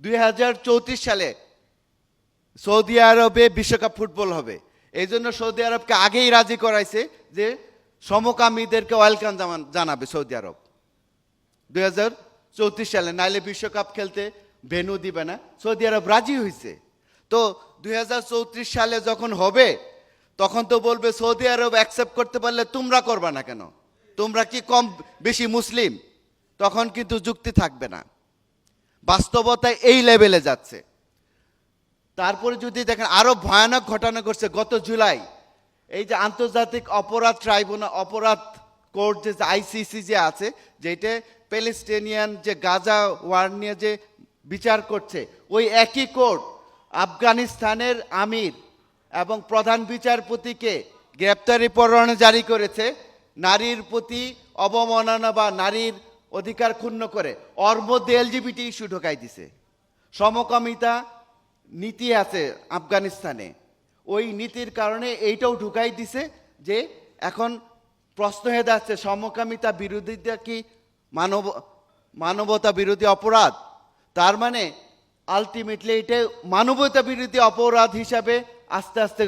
দুই হাজার চৌত্রিশ সালে সৌদি আরবে বিশ্বকাপ ফুটবল হবে। এই জন্য সৌদি আরবকে আগেই রাজি করাইছে যে সমকামীদেরকে ওয়েলকাম জানাবে সৌদি আরব। দুই হাজার চৌত্রিশ সালে নাইলে বিশ্বকাপ খেলতে ভেনু দিবে না, সৌদি আরব রাজি হয়েছে তো দুই হাজার চৌত্রিশ সালে যখন হবে, তখন তো বলবে সৌদি আরব অ্যাকসেপ্ট করতে পারলে তোমরা করবা না কেন? তোমরা কি কম বেশি মুসলিম? তখন কিন্তু যুক্তি থাকবে না। বাস্তবতায় এই লেভেলে যাচ্ছে। তারপরে যদি দেখেন আরও ভয়ানক ঘটনা ঘটছে গত জুলাই, এই যে আন্তর্জাতিক অপরাধ ট্রাইব্যুনাল অপরাধ কোর্ট যে আইসিসি যে আছে যেটা প্যালেস্টিনিয়ান যে গাজা ওয়ার নিয়ে যে বিচার করছে, ওই একই কোর্ট আফগানিস্তানের আমির এবং প্রধান বিচারপতিকে গ্রেপ্তারি পরোয়ানা জারি করেছে। নারীর প্রতি অবমাননা বা নারীর অধিকার ক্ষুণ্ণ করে। ওর মধ্যে এলজিবিটি ইস্যু ঢোকাই দিছে। সমকামিতা নীতি আছে আফগানিস্তানে। ওই নীতির কারণে এইটাও ঢুকাই দিছে যে এখন প্রশ্ন হয়ে যাচ্ছে, সমকামিতা বিরোধিতা কি মানব, মানবতা বিরোধী অপরাধ? তার মানে আলটিমেটলি এটা মানবতা বিরোধী অপরাধ হিসাবে আস্তে আস্তে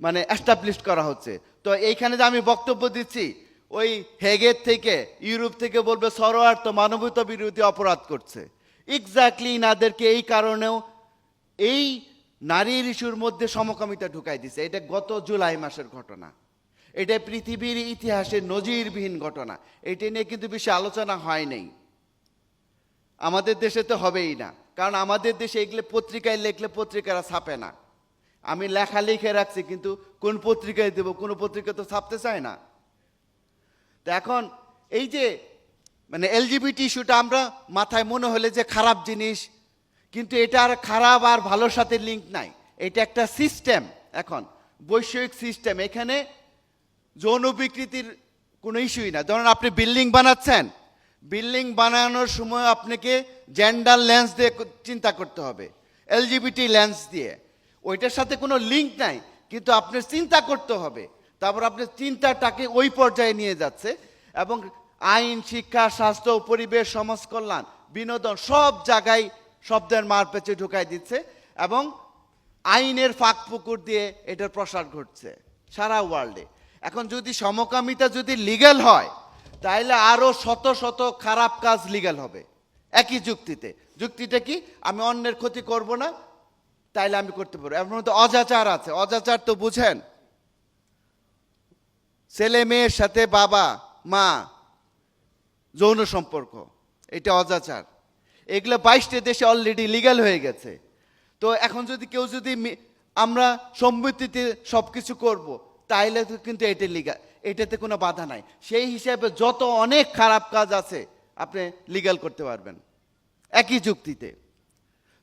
মানে অ্যাস্টাবলিশ করা হচ্ছে। তো এইখানে যে আমি বক্তব্য দিচ্ছি ওই হেগের থেকে, ইউরোপ থেকে বলবে, সরোয়ার তো মানবতা বিরোধী অপরাধ করছে। এক্স্যাক্টলি নাদেরকে এই কারণেও এই নারীর ইস্যুর মধ্যে সমকামিতা ঢুকাই দিছে। এটা গত জুলাই মাসের ঘটনা। এটা পৃথিবীর ইতিহাসে নজিরবিহীন ঘটনা। এটা নিয়ে কিন্তু বেশি আলোচনা হয় নাই। আমাদের দেশে তো হবেই না। কারণ আমাদের দেশে এগুলো পত্রিকায় লেখলে পত্রিকারা ছাপে না। আমি লেখা লিখে রাখছি, কিন্তু কোন পত্রিকায় দেব, কোন পত্রিকা তো ছাপতে চায় না। তো এখন এই যে মানে এলজিবিটি ইস্যুটা আমরা মাথায় মনে হলে যে খারাপ জিনিস, কিন্তু এটা আর খারাপ আর ভালোর সাথে লিঙ্ক নাই। এটা একটা সিস্টেম এখন বৈষয়িক সিস্টেম এখানে যৌন বিকৃতির কোনো ইস্যুই না। ধরুন আপনি বিল্ডিং বানাচ্ছেন বিল্ডিং বানানোর সময় আপনাকে জেন্ডার লেন্স দিয়ে চিন্তা করতে হবে এলজিবিটি লেন্স দিয়ে। ওইটার সাথে কোনো লিঙ্ক নাই, কিন্তু আপনার চিন্তা করতে হবে। তারপর আপনার চিন্তাটাকে ওই পর্যায়ে নিয়ে যাচ্ছে এবং আইন, শিক্ষা, স্বাস্থ্য, পরিবেশ সমাজ কল্যাণ বিনোদন সব জায়গায় শব্দের মার পেঁচে ঢুকাই দিচ্ছে এবং আইনের ফাঁক পুকুর দিয়ে এটার প্রসার ঘটছে সারা ওয়ার্ল্ডে। এখন যদি সমকামিতা যদি লিগ্যাল হয় তাহলে আরও শত শত খারাপ কাজ লিগ্যাল হবে একই যুক্তিতে। যুক্তিটা কি? আমি অন্যের ক্ষতি করব না, তাইলে আমি করতে পারব। এর মধ্যে অজাচার আছে। অজাচার তো বুঝেন ছেলে মেয়ের সাথে বাবা, মা, যৌন সম্পর্ক, এটা অজাচার। এগুলো বাইশটা দেশে অলরেডি লিগ্যাল হয়ে গেছে। তো এখন যদি কেউ যদি আমরা সম্মতিতে সব কিছু করব, তাইলে তো কিন্তু এটা লিগাল এটাতে কোনো বাধা নাই। সেই হিসাবে যত অনেক খারাপ কাজ আছে, আপনি লিগ্যাল করতে পারবেন, একই যুক্তিতে।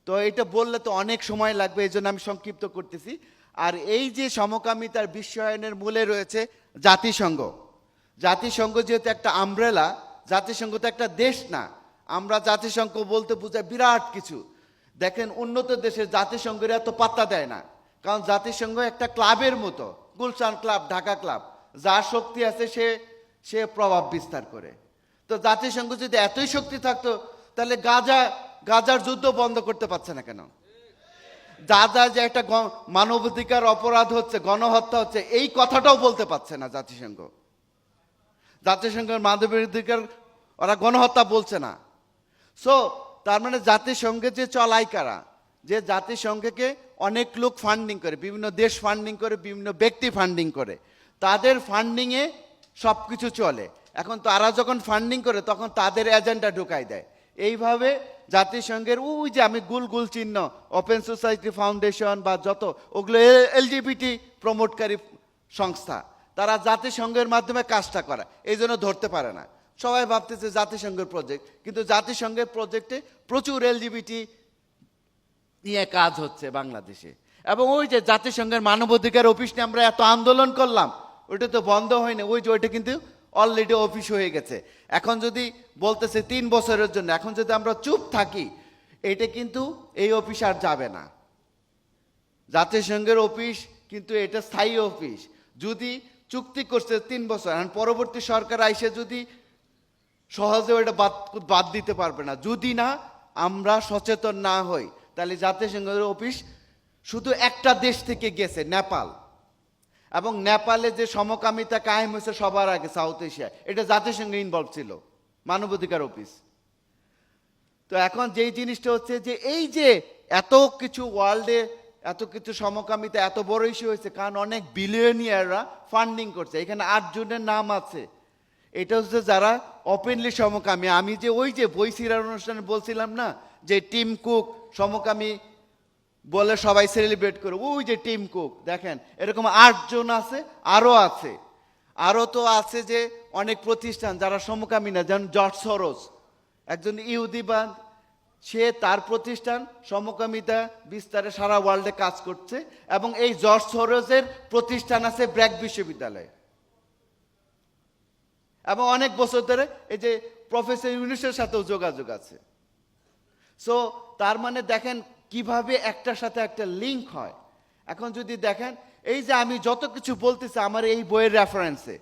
তো এটা বললে তো অনেক সময় লাগবে এই জন্য আমি সংক্ষিপ্ত করতেছি। আর এই যে সমকামিতার বিশ্বায়নের মূলে রয়েছে জাতিসংঘ। জাতিসংঘ যেহেতু একটা আমব্রেলা জাতিসংঘ তো একটা দেশ না। আমরা জাতিসংঘ বলতে বোঝায় বিরাট কিছু। দেখেন উন্নত দেশের জাতিসংঘের এত পাত্তা দেয় না। কারণ জাতিসংঘ একটা ক্লাবের মতো, গুলশান ক্লাব, ঢাকা ক্লাব। যার শক্তি আছে সে সে প্রভাব বিস্তার করে। তো জাতিসংঘ যদি এতই শক্তি থাকতো, তাহলে গাজা, গাজার যুদ্ধ বন্ধ করতে পারছে না কেন? যা যা যে একটা মানবাধিকার অপরাধ হচ্ছে, গণহত্যা হচ্ছে, এই কথাটাও বলতে পারছে না জাতিসংঘ। জাতিসংঘের মানবাধিকার, ওরা গণহত্যা বলছে না। সো তার মানে জাতিসংঘে যে চলাই কারা, যে জাতিসংঘকে অনেক লোক ফান্ডিং করে, বিভিন্ন দেশ ফান্ডিং করে, বিভিন্ন ব্যক্তি ফান্ডিং করে, তাদের ফান্ডিংয়ে সব কিছু চলে। এখন তারা যখন ফান্ডিং করে, তখন তাদের এজেন্ডা ঢুকাই দেয়। এইভাবে জাতিসংঘের, ওই যে আমি গুল গুল চিহ্ন ওপেন সোসাইটি ফাউন্ডেশন বা যত, ওগুলো এলজিবিটি প্রমোটকারী সংস্থা, তারা জাতিসংঘের মাধ্যমে কাজটা করে, এই জন্য ধরতে পারে না। সবাই ভাবতেছে জাতিসংঘের প্রজেক্ট কিন্তু জাতিসংঘের প্রজেক্টে প্রচুর এলজিবিটি নিয়ে কাজ হচ্ছে বাংলাদেশে। এবং ওই যে জাতিসংঘের মানবাধিকার অফিস নিয়ে আমরা এত আন্দোলন করলাম, ওইটা তো বন্ধ হয়নি, ওই যে ওইটা কিন্তু অলরেডি অফিস হয়ে গেছে। এখন যদি বলতেছে তিন বছরের জন্য, এখন যদি আমরা চুপ থাকি, এটা কিন্তু এই অফিস আর যাবে না। জাতিসংঘের অফিস কিন্তু এটা স্থায়ী অফিস যদি চুক্তি করছে তিন বছর, এখন পরবর্তী সরকার আইসে যদি সহজে ওটা বাদ বাদ দিতে পারবে না। যদি না, আমরা সচেতন না হই। তাহলে জাতিসংঘের অফিস শুধু একটা দেশ থেকে গেছে, নেপাল। এবং নেপালে যে সমকামিতা কায়েম হয়েছে সবার আগে সাউথ এশিয়ায় এটা জাতিসংঘে ইনভলভ ছিল, মানবাধিকার অফিস তো এখন যেই জিনিসটা হচ্ছে যে এই যে এত কিছু ওয়ার্ল্ডে এত কিছু সমকামিতা, এত বড় ইস্যু হয়েছে, কারণ অনেক বিলিয়নিয়াররা ফান্ডিং করছে। এখানে আট জনের নাম আছে। এটা হচ্ছে যারা ওপেনলি সমকামী। আমি যে ওই যে বই সিরার অনুষ্ঠানে বলছিলাম না, যে টিম কুক, সমকামী বলে সবাই সেলিব্রেট করে ওই যে টিম কুক, দেখেন, এরকম আটজন আছে আরও আছে। আরও তো আছে যে অনেক প্রতিষ্ঠান যারা সমকামী না, যেমন জর্জ সরোজ। একজন ইহুদিবাদ সে তার প্রতিষ্ঠান সমকামিতা বিস্তারে সারা ওয়ার্ল্ডে কাজ করছে এবং এই জর্জ সরোজের প্রতিষ্ঠান আছে ব্র্যাক বিশ্ববিদ্যালয়ে। এবং অনেক বছর ধরে এই যে প্রফেসর ইউনিসের সাথেও যোগাযোগ আছে। সো তার মানে দেখেন কীভাবে একটার সাথে একটা লিঙ্ক হয়? এখন যদি দেখেন, এই যে আমি যত কিছু বলতেছি, আমার এই বইয়ের রেফারেন্সে